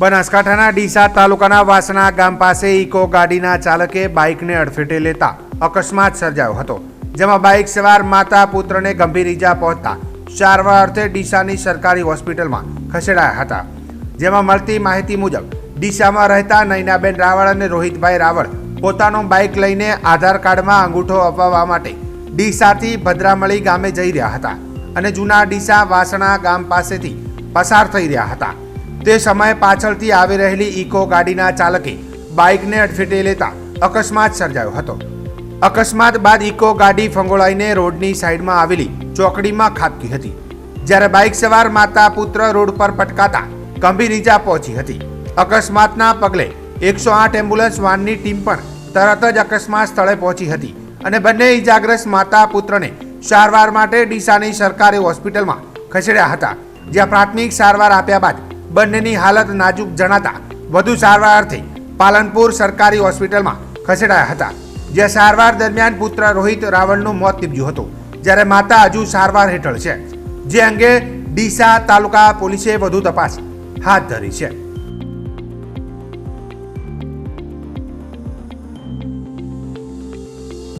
બનાસકાંઠાના ડીસા તાલુકાના વાસણા ગામ પાસે ઇકો ગાડીના ચાલકે બાઇકને અડફેટે લેતા અકસ્માત સર્જાયો હતો, જેમાં બાઇક સવાર માતા પુત્રને ગંભીર ઈજા પહોંચતા સારવાર અર્થે ડીસાની સરકારી હોસ્પિટલમાં ખસેડાયા હતા, જેમાં મળતી માહિતી મુજબ ડીસામાં રહેતા નૈનાબેન રાવળ અને રોહિતભાઈ રાવળ પોતાનો બાઇક લઈને આધાર કાર્ડમાં અંગૂઠો અપાવવા માટે ડીસાથી ભદ્રામળી ગામે જઈ રહ્યા હતા અને જૂના ડીસા વાસણા ગામ પાસેથી પસાર થઈ રહ્યા હતા. તે સમયે પાછળથી આવી રહેલી ઇકો ગાડીના ચાલકે બાઇકને અડફેટે લેતા અકસ્માત સર્જાયો હતો. અકસ્માત બાદ ઇકો ગાડી ફંગોળાઈને રોડની સાઈડમાં આવેલી ચોકડીમાં ખાબકી હતી, જ્યારે બાઇક સવાર માતા પુત્ર રોડ પર પટકાતા ગંભીર ઈજા પહોંચી હતી. અકસ્માતના પગલે એકસો આઠ એમ્બ્યુલન્સ વાનની ટીમ પણ તરત જ અકસ્માત સ્થળે પહોંચી હતી અને બંને ઈજાગ્રસ્ત માતા પુત્રને સારવાર માટે ડીસાની સરકારી હોસ્પિટલમાં ખસેડ્યા હતા, જ્યાં પ્રાથમિક સારવાર આપ્યા બાદ બંનેની હાલત નાજુક જણાતા વધુ સારવાર અર્થે પાલનપુર સરકારી હોસ્પિટલમાં ખસેડાયા હતા. જ્યાં સારવાર દરમિયાન પુત્ર રોહિત રાવળનું મોત નીપજ્યું હતું, જ્યારે માતા હજુ સારવાર હેઠળ છે. જે અંગે ડીસા તાલુકા પોલીસે વધુ તપાસ હાથ ધરી છે.